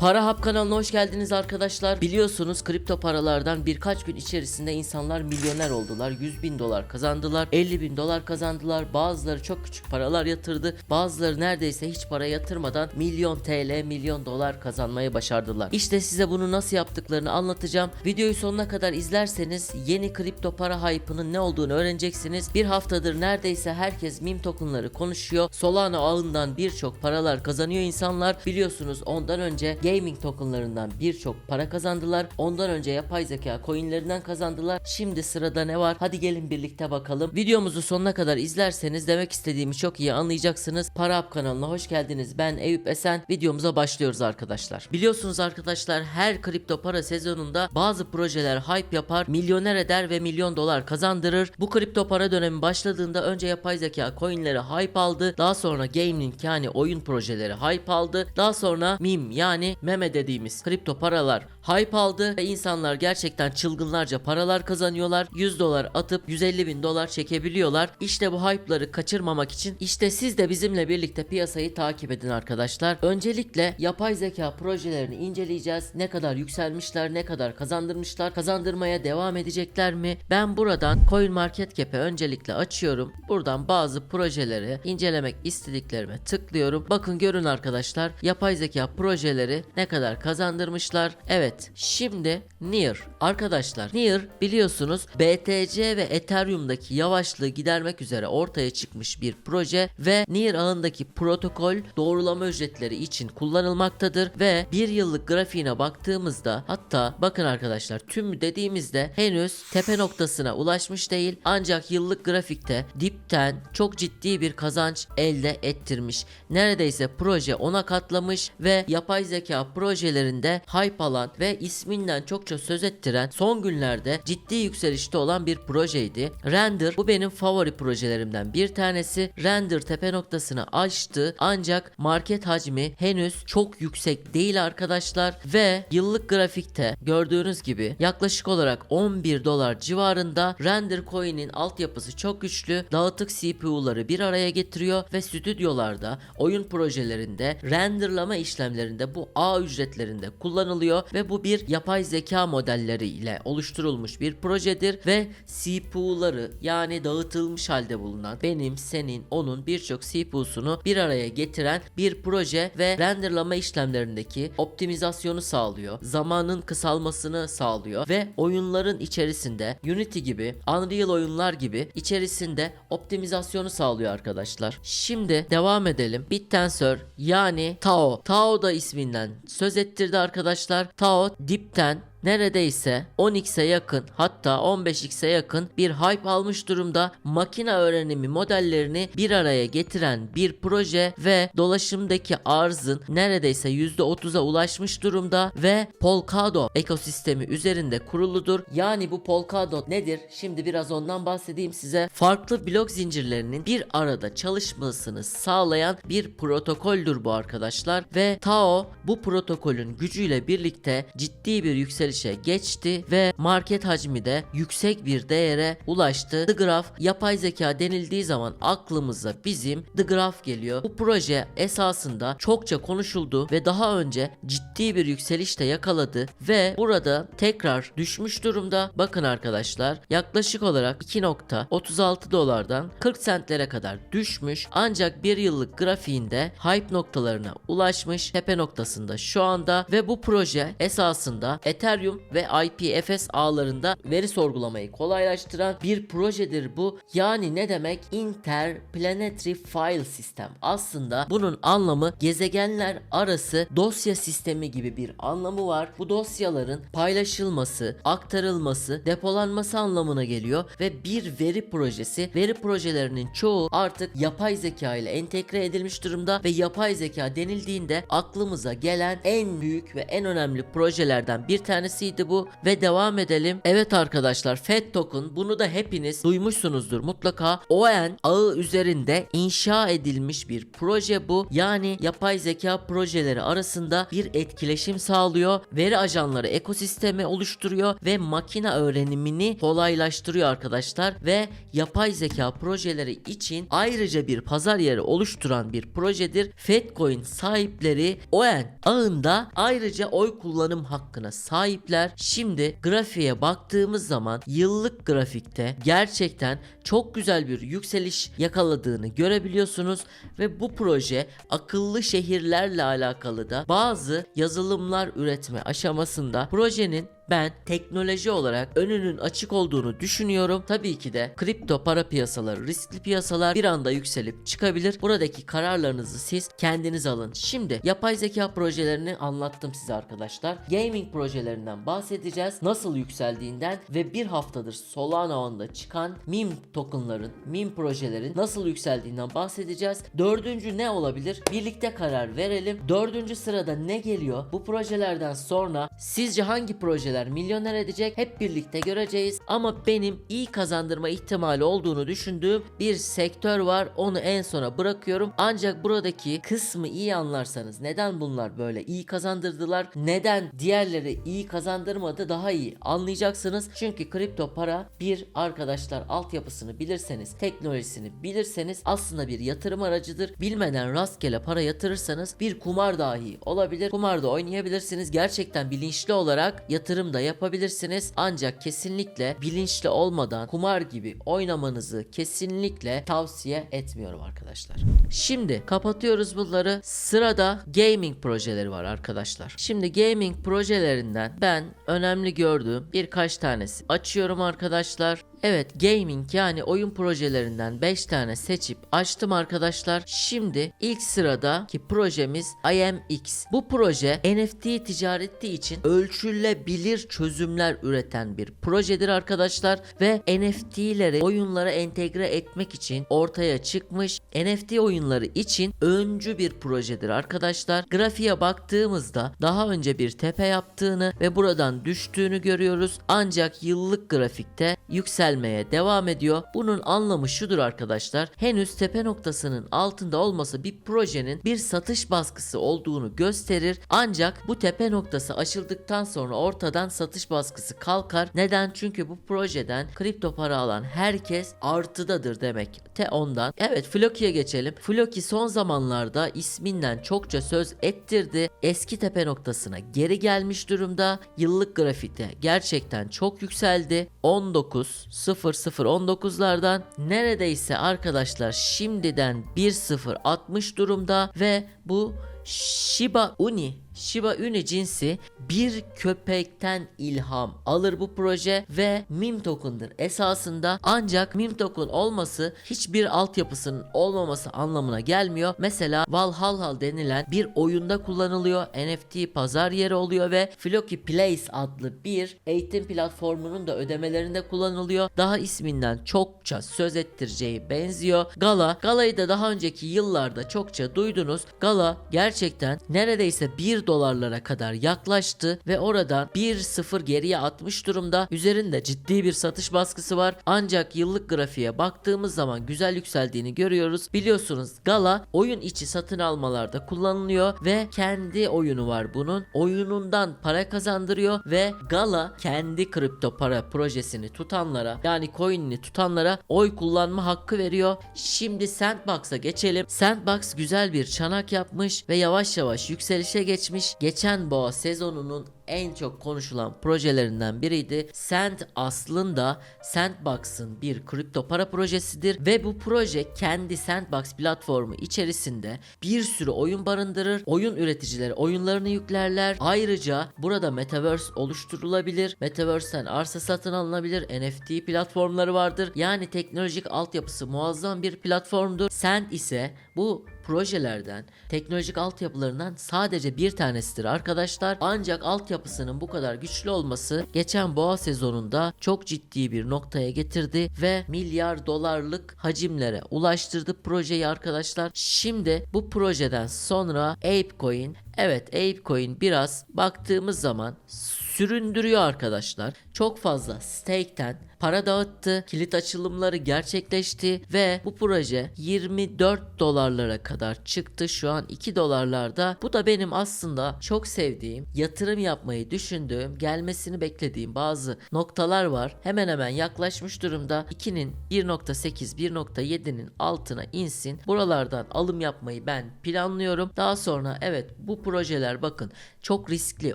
Para Hub kanalına hoş geldiniz arkadaşlar. Biliyorsunuz kripto paralardan birkaç gün içerisinde insanlar milyoner oldular. 100 bin dolar kazandılar. 50 bin dolar kazandılar. Bazıları çok küçük paralar yatırdı. Bazıları neredeyse hiç para yatırmadan milyon TL, milyon dolar kazanmayı başardılar. İşte size bunu nasıl yaptıklarını anlatacağım. Videoyu sonuna kadar izlerseniz yeni kripto para hype'ının ne olduğunu öğreneceksiniz. Bir haftadır neredeyse herkes meme tokenları konuşuyor. Solana ağından birçok paralar kazanıyor insanlar. Biliyorsunuz ondan önce gaming tokenlarından birçok para kazandılar. Ondan önce yapay zeka coinlerinden kazandılar. Şimdi sırada ne var? Hadi gelin birlikte bakalım. Videomuzu sonuna kadar izlerseniz demek istediğimi çok iyi anlayacaksınız. Para Hub kanalına hoş geldiniz. Ben Eyüp Esen. Videomuza başlıyoruz arkadaşlar. Biliyorsunuz arkadaşlar her kripto para sezonunda bazı projeler hype yapar, milyoner eder ve milyon dolar kazandırır. Bu kripto para dönemi başladığında önce yapay zeka coinleri hype aldı. Daha sonra gaming yani oyun projeleri hype aldı. Daha sonra meme yani meme dediğimiz kripto paralar hype aldı ve insanlar gerçekten çılgınlarca paralar kazanıyorlar. 100 dolar atıp 150 bin dolar çekebiliyorlar. İşte bu hype'ları kaçırmamak için işte siz de bizimle birlikte piyasayı takip edin arkadaşlar. Öncelikle yapay zeka projelerini inceleyeceğiz. Ne kadar yükselmişler, ne kadar kazandırmışlar, kazandırmaya devam edecekler mi? Ben buradan CoinMarketCap'e öncelikle açıyorum. Buradan bazı projeleri incelemek istediklerime tıklıyorum. Bakın görün arkadaşlar yapay zeka projeleri ne kadar kazandırmışlar. Evet şimdi Near arkadaşlar Near biliyorsunuz BTC ve Ethereum'daki yavaşlığı gidermek üzere ortaya çıkmış bir proje ve Near ağındaki protokol doğrulama ücretleri için kullanılmaktadır ve bir yıllık grafiğine baktığımızda hatta bakın arkadaşlar tüm dediğimizde henüz tepe noktasına ulaşmış değil ancak yıllık grafikte dipten çok ciddi bir kazanç elde ettirmiş. Neredeyse proje ona katlamış ve yapay zeka projelerinde hype alan ve isminden çokça söz ettiren son günlerde ciddi yükselişte olan bir projeydi. Render bu benim favori projelerimden bir tanesi. Render tepe noktasını aştı ancak market hacmi henüz çok yüksek değil arkadaşlar ve yıllık grafikte gördüğünüz gibi yaklaşık olarak 11 dolar civarında Render coin'in altyapısı çok güçlü. Dağıtık CPU'ları bir araya getiriyor ve stüdyolarda, oyun projelerinde, renderlama işlemlerinde bu ağ ücretlerinde kullanılıyor ve bu bir yapay zeka modelleri ile oluşturulmuş bir projedir ve CPU'ları yani dağıtılmış halde bulunan benim, senin, onun birçok CPU'sunu bir araya getiren bir proje ve renderlama işlemlerindeki optimizasyonu sağlıyor. Zamanın kısalmasını sağlıyor ve oyunların içerisinde Unity gibi, Unreal oyunlar gibi içerisinde optimizasyonu sağlıyor arkadaşlar. Şimdi devam edelim. BitTensor yani Tao. Tao da isminden söz ettirdi arkadaşlar. Tao dipten neredeyse 10x'e yakın hatta 15x'e yakın bir hype almış durumda. Makine öğrenimi modellerini bir araya getiren bir proje ve dolaşımdaki arzın neredeyse %30'a ulaşmış durumda ve Polkadot ekosistemi üzerinde kuruludur. Yani bu Polkadot nedir? Şimdi biraz ondan bahsedeyim size. Farklı blok zincirlerinin bir arada çalışmasını sağlayan bir protokoldür bu arkadaşlar ve Tao bu protokolün gücüyle birlikte ciddi bir yükseliş yükselişe geçti ve market hacmi de yüksek bir değere ulaştı. The Graph yapay zeka denildiği zaman aklımıza bizim The Graph geliyor. Bu proje esasında çokça konuşuldu ve daha önce ciddi bir yükseliş de yakaladı ve burada tekrar düşmüş durumda. Bakın arkadaşlar yaklaşık olarak 2.36 dolardan 40 sentlere kadar düşmüş ancak bir yıllık grafiğinde hype noktalarına ulaşmış tepe noktasında şu anda ve bu proje esasında Ethereum ve IPFS ağlarında veri sorgulamayı kolaylaştıran bir projedir bu. Yani ne demek? Interplanetary File System. Aslında bunun anlamı gezegenler arası dosya sistemi gibi bir anlamı var. Bu dosyaların paylaşılması, aktarılması, depolanması anlamına geliyor ve bir veri projesi. Veri projelerinin çoğu artık yapay zeka ile entegre edilmiş durumda ve yapay zeka denildiğinde aklımıza gelen en büyük ve en önemli projelerden bir tanesi tanesiydi bu ve devam edelim. Evet arkadaşlar Fed Token bunu da hepiniz duymuşsunuzdur mutlaka. ON ağı üzerinde inşa edilmiş bir proje bu. Yani yapay zeka projeleri arasında bir etkileşim sağlıyor. Veri ajanları ekosistemi oluşturuyor ve makine öğrenimini kolaylaştırıyor arkadaşlar ve yapay zeka projeleri için ayrıca bir pazar yeri oluşturan bir projedir. Fedcoin sahipleri ON ağında ayrıca oy kullanım hakkına sahipler. Şimdi grafiğe baktığımız zaman yıllık grafikte gerçekten çok güzel bir yükseliş yakaladığını görebiliyorsunuz ve bu proje akıllı şehirlerle alakalı da bazı yazılımlar üretme aşamasında projenin ben teknoloji olarak önünün açık olduğunu düşünüyorum. Tabii ki de kripto para piyasaları riskli piyasalar bir anda yükselip çıkabilir. Buradaki kararlarınızı siz kendiniz alın. Şimdi yapay zeka projelerini anlattım size arkadaşlar. Gaming projelerinden bahsedeceğiz. Nasıl yükseldiğinden ve bir haftadır Solana ağında çıkan meme tokenların, meme projelerin nasıl yükseldiğinden bahsedeceğiz. Dördüncü ne olabilir? Birlikte karar verelim. Dördüncü sırada ne geliyor? Bu projelerden sonra sizce hangi projeler milyoner edecek? Hep birlikte göreceğiz. Ama benim iyi kazandırma ihtimali olduğunu düşündüğüm bir sektör var. Onu en sona bırakıyorum. Ancak buradaki kısmı iyi anlarsanız neden bunlar böyle iyi kazandırdılar? Neden diğerleri iyi kazandırmadı daha iyi anlayacaksınız. Çünkü kripto para bir arkadaşlar altyapısını bilirseniz, teknolojisini bilirseniz aslında bir yatırım aracıdır. Bilmeden rastgele para yatırırsanız bir kumar dahi olabilir. Kumarda oynayabilirsiniz. Gerçekten bilinçli olarak yatırım da yapabilirsiniz. Ancak kesinlikle bilinçli olmadan kumar gibi oynamanızı kesinlikle tavsiye etmiyorum arkadaşlar. Şimdi kapatıyoruz bunları. Sırada gaming projeleri var arkadaşlar. Şimdi gaming projelerinden ben önemli gördüğüm birkaç tanesi açıyorum arkadaşlar. Evet gaming yani oyun projelerinden 5 tane seçip açtım arkadaşlar. Şimdi ilk sıradaki projemiz IMX. Bu proje NFT ticareti için ölçülebilir çözümler üreten bir projedir arkadaşlar ve NFT'leri oyunlara entegre etmek için ortaya çıkmış NFT oyunları için öncü bir projedir arkadaşlar. Grafiğe baktığımızda daha önce bir tepe yaptığını ve buradan düştüğünü görüyoruz. Ancak yıllık grafikte yükselmeye devam ediyor. Bunun anlamı şudur arkadaşlar. Henüz tepe noktasının altında olması bir projenin bir satış baskısı olduğunu gösterir. Ancak bu tepe noktası aşıldıktan sonra ortadan satış baskısı kalkar. Neden? Çünkü bu projeden kripto para alan herkes artıdadır demek. Te ondan. Evet Floki'ye geçelim. Floki son zamanlarda isminden çokça söz ettirdi. Eski tepe noktasına geri gelmiş durumda. Yıllık grafikte gerçekten çok yükseldi. 19 0019'lardan neredeyse arkadaşlar şimdiden 1-0 atmış durumda ve bu Shiba Uni Shiba Inu cinsi bir köpekten ilham alır bu proje ve meme token'dır esasında ancak meme token olması hiçbir altyapısının olmaması anlamına gelmiyor. Mesela Valhalla denilen bir oyunda kullanılıyor. NFT pazar yeri oluyor ve Floki Place adlı bir eğitim platformunun da ödemelerinde kullanılıyor. Daha isminden çokça söz ettireceği benziyor. Gala, Gala'yı da daha önceki yıllarda çokça duydunuz. Gala gerçekten neredeyse 1 dolarlara kadar yaklaştı ve oradan 1-0 geriye atmış durumda. Üzerinde ciddi bir satış baskısı var. Ancak yıllık grafiğe baktığımız zaman güzel yükseldiğini görüyoruz. Biliyorsunuz Gala oyun içi satın almalarda kullanılıyor ve kendi oyunu var bunun. Oyunundan para kazandırıyor ve Gala kendi kripto para projesini tutanlara yani coin'ini tutanlara oy kullanma hakkı veriyor. Şimdi Sandbox'a geçelim. Sandbox güzel bir çanak yapmış ve yavaş yavaş yükselişe geçmiş. Geçen boğa sezonunun en çok konuşulan projelerinden biriydi. Sand aslında Sandbox'ın bir kripto para projesidir ve bu proje kendi Sandbox platformu içerisinde bir sürü oyun barındırır. Oyun üreticileri oyunlarını yüklerler. Ayrıca burada Metaverse oluşturulabilir. Metaverse'ten arsa satın alınabilir. NFT platformları vardır. Yani teknolojik altyapısı muazzam bir platformdur. Sand ise bu projelerden, teknolojik altyapılarından sadece bir tanesidir arkadaşlar. Ancak altyapısının bu kadar güçlü olması geçen boğa sezonunda çok ciddi bir noktaya getirdi ve milyar dolarlık hacimlere ulaştırdı projeyi arkadaşlar. Şimdi bu projeden sonra Apecoin Evet Apecoin biraz baktığımız zaman süründürüyor arkadaşlar. Çok fazla stake'ten para dağıttı, kilit açılımları gerçekleşti ve bu proje 24 dolarlara kadar çıktı. Şu an 2 dolarlarda. Bu da benim aslında çok sevdiğim, yatırım yapmayı düşündüğüm, gelmesini beklediğim bazı noktalar var. Hemen hemen yaklaşmış durumda. 2'nin 1.8, 1.7'nin altına insin. Buralardan alım yapmayı ben planlıyorum. Daha sonra evet bu projeler bakın çok riskli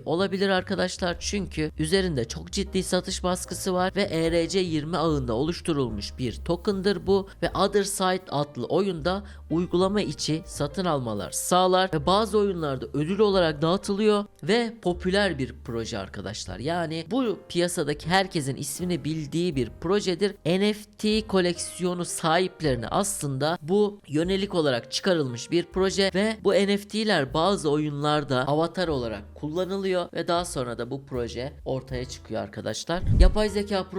olabilir arkadaşlar. Çünkü üzerinde çok ciddi satış baskısı var ve E ERC20 ağında oluşturulmuş bir token'dır bu ve Other Side adlı oyunda uygulama içi satın almalar sağlar ve bazı oyunlarda ödül olarak dağıtılıyor ve popüler bir proje arkadaşlar. Yani bu piyasadaki herkesin ismini bildiği bir projedir. NFT koleksiyonu sahiplerine aslında bu yönelik olarak çıkarılmış bir proje ve bu NFT'ler bazı oyunlarda avatar olarak kullanılıyor ve daha sonra da bu proje ortaya çıkıyor arkadaşlar. Yapay zeka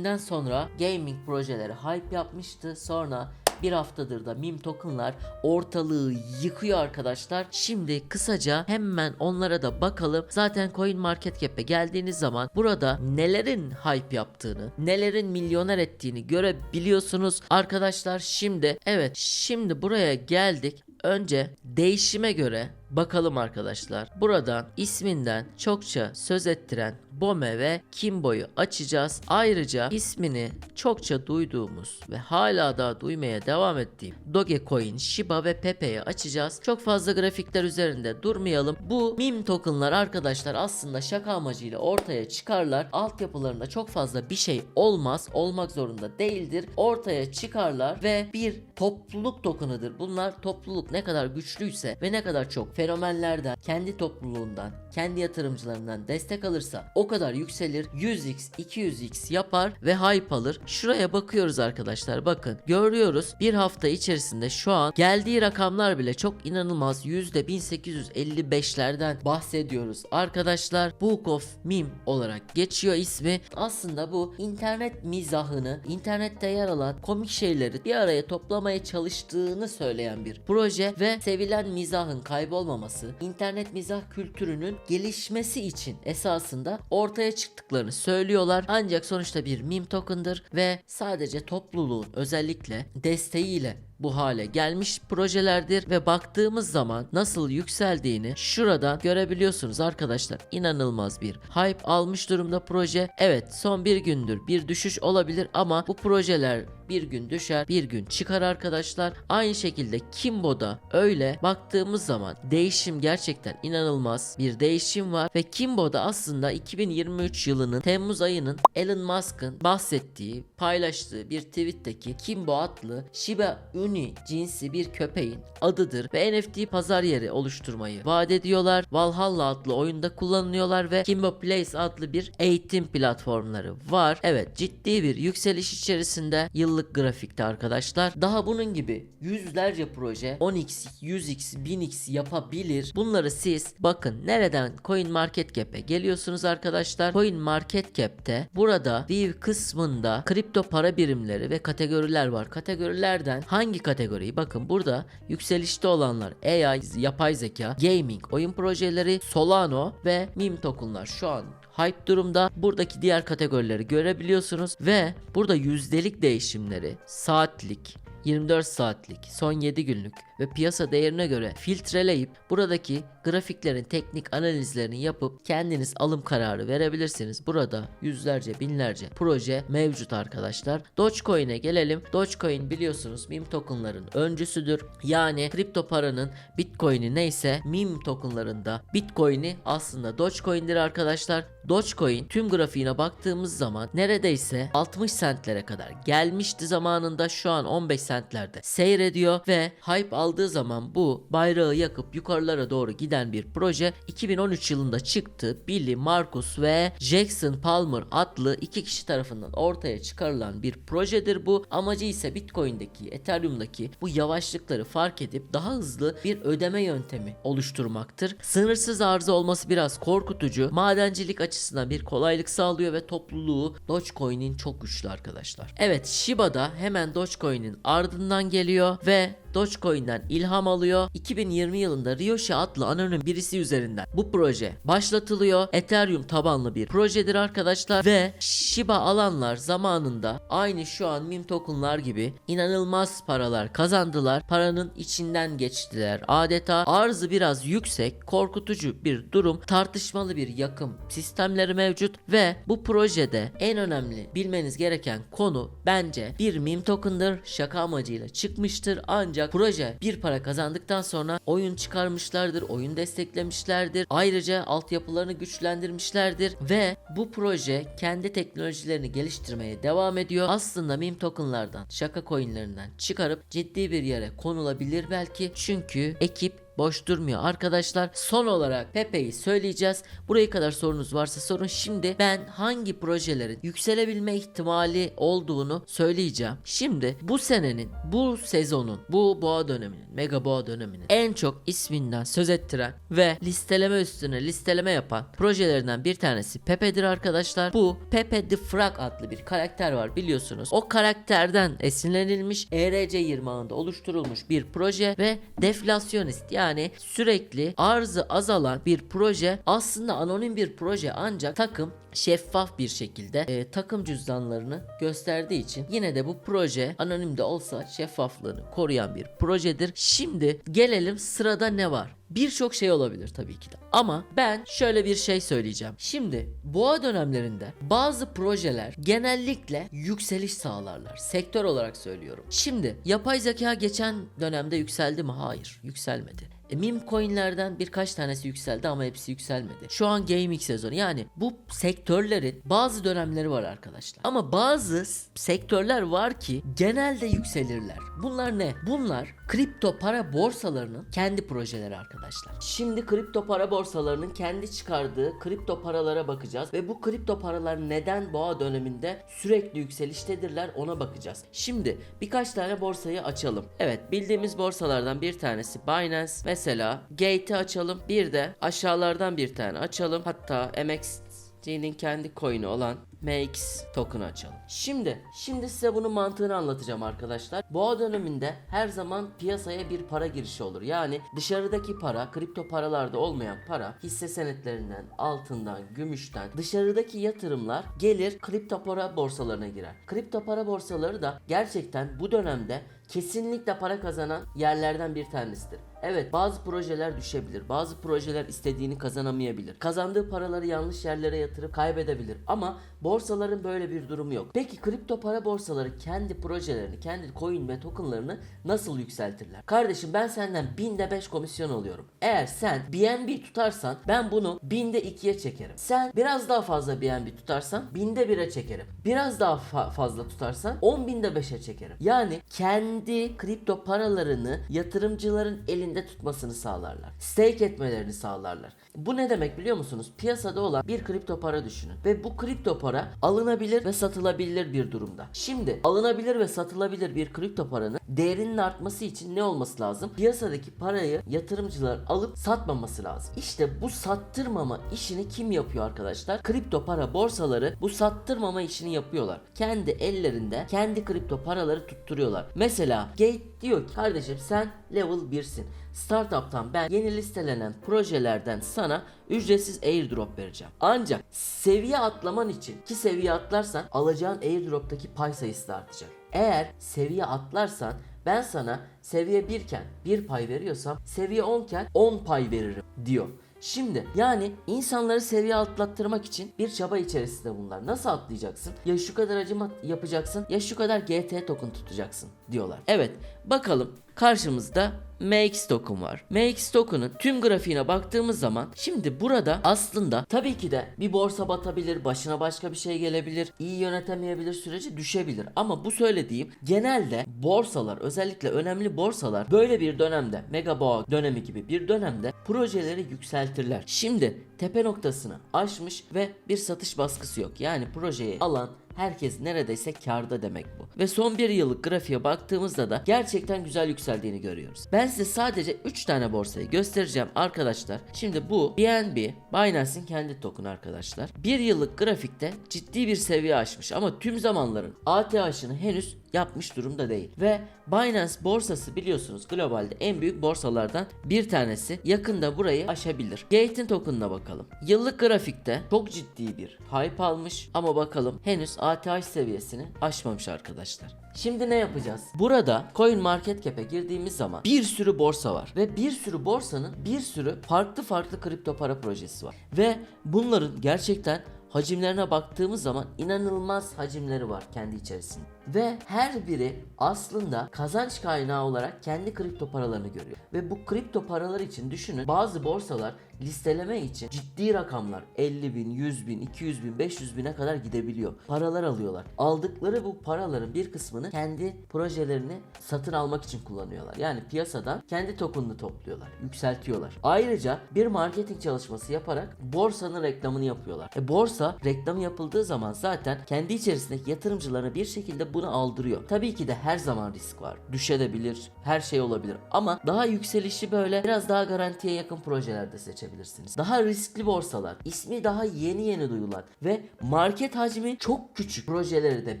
projelerinden sonra gaming projeleri hype yapmıştı. Sonra bir haftadır da meme tokenlar ortalığı yıkıyor arkadaşlar. Şimdi kısaca hemen onlara da bakalım. Zaten Coin Market Cap'e geldiğiniz zaman burada nelerin hype yaptığını, nelerin milyoner ettiğini görebiliyorsunuz. Arkadaşlar şimdi evet şimdi buraya geldik. Önce değişime göre bakalım arkadaşlar. Buradan isminden çokça söz ettiren Bome ve Kimbo'yu açacağız. Ayrıca ismini çokça duyduğumuz ve hala daha duymaya devam ettiğim Dogecoin, Shiba ve Pepe'yi açacağız. Çok fazla grafikler üzerinde durmayalım. Bu meme tokenlar arkadaşlar aslında şaka amacıyla ortaya çıkarlar. Altyapılarında çok fazla bir şey olmaz. Olmak zorunda değildir. Ortaya çıkarlar ve bir topluluk tokenıdır. Bunlar topluluk ne kadar güçlüyse ve ne kadar çok fenomenlerden, kendi topluluğundan, kendi yatırımcılarından destek alırsa o kadar yükselir. 100x, 200x yapar ve hype alır. Şuraya bakıyoruz arkadaşlar. Bakın görüyoruz bir hafta içerisinde şu an geldiği rakamlar bile çok inanılmaz. %1855'lerden bahsediyoruz. Arkadaşlar Book of Meme olarak geçiyor ismi. Aslında bu internet mizahını, internette yer alan komik şeyleri bir araya toplamaya çalıştığını söyleyen bir proje ve sevilen mizahın kaybolmaması, internet mizah kültürünün gelişmesi için esasında ortaya çıktıklarını söylüyorlar. Ancak sonuçta bir meme token'dır ve sadece topluluğun özellikle desteğiyle bu hale gelmiş projelerdir ve baktığımız zaman nasıl yükseldiğini şuradan görebiliyorsunuz arkadaşlar. İnanılmaz bir hype almış durumda proje. Evet son bir gündür bir düşüş olabilir ama bu projeler bir gün düşer bir gün çıkar arkadaşlar. Aynı şekilde Kimbo'da öyle baktığımız zaman değişim gerçekten inanılmaz bir değişim var ve Kimbo'da aslında 2023 yılının Temmuz ayının Elon Musk'ın bahsettiği paylaştığı bir tweetteki Kimbo adlı Shiba Inu cinsi bir köpeğin adıdır ve NFT pazar yeri oluşturmayı vaat ediyorlar. Valhalla adlı oyunda kullanılıyorlar ve Kimbo Place adlı bir eğitim platformları var. Evet ciddi bir yükseliş içerisinde yıllık grafikte arkadaşlar. Daha bunun gibi yüzlerce proje 10x, 100x, 1000x yapabilir. Bunları siz bakın nereden Coin Market Cap'e geliyorsunuz arkadaşlar. Coin Market Cap'te burada view kısmında kripto para birimleri ve kategoriler var. Kategorilerden hangi kategoriyi bakın burada yükselişte olanlar AI, yapay zeka, gaming, oyun projeleri, Solano ve meme tokenlar şu an hype durumda. Buradaki diğer kategorileri görebiliyorsunuz ve burada yüzdelik değişimleri, saatlik, 24 saatlik, son 7 günlük ve piyasa değerine göre filtreleyip buradaki grafiklerin teknik analizlerini yapıp kendiniz alım kararı verebilirsiniz. Burada yüzlerce binlerce proje mevcut arkadaşlar. Dogecoin'e gelelim. Dogecoin biliyorsunuz meme tokenların öncüsüdür. Yani kripto paranın Bitcoin'i neyse meme tokenlarında Bitcoin'i aslında Dogecoin'dir arkadaşlar. Dogecoin tüm grafiğine baktığımız zaman neredeyse 60 sentlere kadar gelmişti zamanında şu an 15 sentlerde seyrediyor ve hype aldığı zaman bu bayrağı yakıp yukarılara doğru giden bir proje 2013 yılında çıktı. Billy Marcus ve Jackson Palmer adlı iki kişi tarafından ortaya çıkarılan bir projedir bu. Amacı ise Bitcoin'deki, Ethereum'daki bu yavaşlıkları fark edip daha hızlı bir ödeme yöntemi oluşturmaktır. Sınırsız arıza olması biraz korkutucu. Madencilik açısından bir kolaylık sağlıyor ve topluluğu Dogecoin'in çok güçlü arkadaşlar. Evet Shiba'da hemen Dogecoin'in ardından geliyor ve Dogecoin'den ilham alıyor. 2020 yılında Ryoshi adlı anonim birisi üzerinden bu proje başlatılıyor. Ethereum tabanlı bir projedir arkadaşlar ve Shiba alanlar zamanında aynı şu an meme tokenlar gibi inanılmaz paralar kazandılar. Paranın içinden geçtiler. Adeta arzı biraz yüksek, korkutucu bir durum, tartışmalı bir yakım sistemleri mevcut ve bu projede en önemli bilmeniz gereken konu bence bir meme token'dır. Şaka amacıyla çıkmıştır ancak proje bir para kazandıktan sonra oyun çıkarmışlardır, oyun desteklemişlerdir. Ayrıca altyapılarını güçlendirmişlerdir ve bu proje kendi teknolojilerini geliştirmeye devam ediyor. Aslında meme tokenlardan, şaka coinlerinden çıkarıp ciddi bir yere konulabilir belki. Çünkü ekip boş durmuyor arkadaşlar. Son olarak Pepe'yi söyleyeceğiz. Buraya kadar sorunuz varsa sorun. Şimdi ben hangi projelerin yükselebilme ihtimali olduğunu söyleyeceğim. Şimdi bu senenin, bu sezonun, bu boğa döneminin, mega boğa döneminin en çok isminden söz ettiren ve listeleme üstüne listeleme yapan projelerinden bir tanesi Pepe'dir arkadaşlar. Bu Pepe the Frog adlı bir karakter var biliyorsunuz. O karakterden esinlenilmiş ERC20 ağında oluşturulmuş bir proje ve deflasyonist yani sürekli arzı azalan bir proje aslında anonim bir proje ancak takım şeffaf bir şekilde e, takım cüzdanlarını gösterdiği için yine de bu proje anonim de olsa şeffaflığını koruyan bir projedir. Şimdi gelelim sırada ne var? Birçok şey olabilir tabii ki de. Ama ben şöyle bir şey söyleyeceğim. Şimdi boğa dönemlerinde bazı projeler genellikle yükseliş sağlarlar. Sektör olarak söylüyorum. Şimdi yapay zeka geçen dönemde yükseldi mi? Hayır, yükselmedi. E, meme coinlerden birkaç tanesi yükseldi ama hepsi yükselmedi. Şu an gaming sezonu yani bu sektörlerin bazı dönemleri var arkadaşlar. Ama bazı sektörler var ki genelde yükselirler. Bunlar ne? Bunlar kripto para borsalarının kendi projeleri arkadaşlar. Şimdi kripto para borsalarının kendi çıkardığı kripto paralara bakacağız ve bu kripto paralar neden boğa döneminde sürekli yükseliştedirler ona bakacağız. Şimdi birkaç tane borsayı açalım. Evet bildiğimiz borsalardan bir tanesi Binance. Mesela Gate'i açalım. Bir de aşağılardan bir tane açalım. Hatta MXC'nin kendi coin'i olan MX token açalım. Şimdi, şimdi size bunun mantığını anlatacağım arkadaşlar. Boğa döneminde her zaman piyasaya bir para girişi olur. Yani dışarıdaki para, kripto paralarda olmayan para, hisse senetlerinden, altından, gümüşten, dışarıdaki yatırımlar gelir kripto para borsalarına girer. Kripto para borsaları da gerçekten bu dönemde kesinlikle para kazanan yerlerden bir tanesidir. Evet bazı projeler düşebilir. Bazı projeler istediğini kazanamayabilir. Kazandığı paraları yanlış yerlere yatırıp kaybedebilir. Ama borsaların böyle bir durumu yok. Peki kripto para borsaları kendi projelerini, kendi coin ve tokenlarını nasıl yükseltirler? Kardeşim ben senden binde 5 komisyon alıyorum. Eğer sen BNB tutarsan ben bunu binde 2'ye çekerim. Sen biraz daha fazla BNB tutarsan binde 1'e çekerim. Biraz daha fa- fazla tutarsan 10 binde 5'e çekerim. Yani kendi kripto paralarını yatırımcıların elinde tutmasını sağlarlar. Stake etmelerini sağlarlar. Bu ne demek biliyor musunuz? Piyasada olan bir kripto para düşünün. Ve bu kripto para alınabilir ve satılabilir bir durumda. Şimdi alınabilir ve satılabilir bir kripto paranın değerinin artması için ne olması lazım? Piyasadaki parayı yatırımcılar alıp satmaması lazım. İşte bu sattırmama işini kim yapıyor arkadaşlar? Kripto para borsaları bu sattırmama işini yapıyorlar. Kendi ellerinde kendi kripto paraları tutturuyorlar. Mesela Gate diyor ki kardeşim sen level 1'sin. Startup'tan ben yeni listelenen projelerden sana ücretsiz airdrop vereceğim. Ancak seviye atlaman için ki seviye atlarsan alacağın airdrop'taki pay sayısı da artacak. Eğer seviye atlarsan ben sana seviye 1 iken 1 pay veriyorsam seviye 10 iken 10 pay veririm diyor. Şimdi yani insanları seviye atlattırmak için bir çaba içerisinde bunlar. Nasıl atlayacaksın? Ya şu kadar acıma yapacaksın ya şu kadar GT token tutacaksın diyorlar. Evet bakalım karşımızda MX token var. MX token'ın tüm grafiğine baktığımız zaman şimdi burada aslında tabii ki de bir borsa batabilir, başına başka bir şey gelebilir, iyi yönetemeyebilir süreci düşebilir. Ama bu söylediğim genelde borsalar özellikle önemli borsalar böyle bir dönemde mega boğa dönemi gibi bir dönemde projeleri yükseltirler. Şimdi tepe noktasını aşmış ve bir satış baskısı yok. Yani projeyi alan herkes neredeyse karda demek bu. Ve son bir yıllık grafiğe baktığımızda da gerçekten güzel yükseldiğini görüyoruz. Ben size sadece 3 tane borsayı göstereceğim arkadaşlar. Şimdi bu BNB, Binance'in kendi token arkadaşlar. Bir yıllık grafikte ciddi bir seviye aşmış ama tüm zamanların ATH'ını henüz yapmış durumda değil. Ve Binance borsası biliyorsunuz globalde en büyük borsalardan bir tanesi. Yakında burayı aşabilir. Gate'in token'ına bakalım. Yıllık grafikte çok ciddi bir hype almış ama bakalım henüz ATH seviyesini aşmamış arkadaşlar. Şimdi ne yapacağız? Burada Coin Market Cap'e girdiğimiz zaman bir sürü borsa var ve bir sürü borsanın bir sürü farklı farklı kripto para projesi var. Ve bunların gerçekten hacimlerine baktığımız zaman inanılmaz hacimleri var kendi içerisinde. Ve her biri aslında kazanç kaynağı olarak kendi kripto paralarını görüyor. Ve bu kripto paralar için düşünün bazı borsalar listeleme için ciddi rakamlar 50 bin, 100 bin, 200 bin, 500 bine kadar gidebiliyor. Paralar alıyorlar. Aldıkları bu paraların bir kısmını kendi projelerini satın almak için kullanıyorlar. Yani piyasadan kendi tokenını topluyorlar, yükseltiyorlar. Ayrıca bir marketing çalışması yaparak borsanın reklamını yapıyorlar. E borsa reklamı yapıldığı zaman zaten kendi içerisindeki yatırımcılarına bir şekilde bunu aldırıyor. Tabii ki de her zaman risk var. Düşebilir, her şey olabilir ama daha yükselişi böyle biraz daha garantiye yakın projelerde seçebilirsiniz. Daha riskli borsalar, ismi daha yeni yeni duyulan ve market hacmi çok küçük projeleri de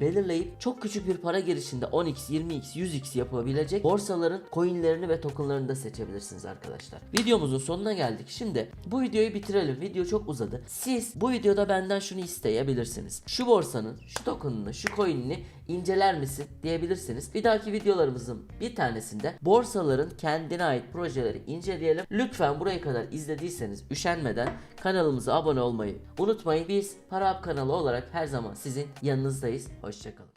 belirleyip çok küçük bir para girişinde 10x, 20x, 100x yapabilecek borsaların coinlerini ve tokenlarını da seçebilirsiniz arkadaşlar. Videomuzun sonuna geldik. Şimdi bu videoyu bitirelim. Video çok uzadı. Siz bu videoda benden şunu isteyebilirsiniz. Şu borsanın, şu tokenını, şu coin'ini inceler misin diyebilirsiniz. Bir dahaki videolarımızın bir tanesinde borsaların kendine ait projeleri inceleyelim. Lütfen buraya kadar izlediyseniz üşenmeden kanalımıza abone olmayı unutmayın. Biz Para Up kanalı olarak her zaman sizin yanınızdayız. Hoşçakalın.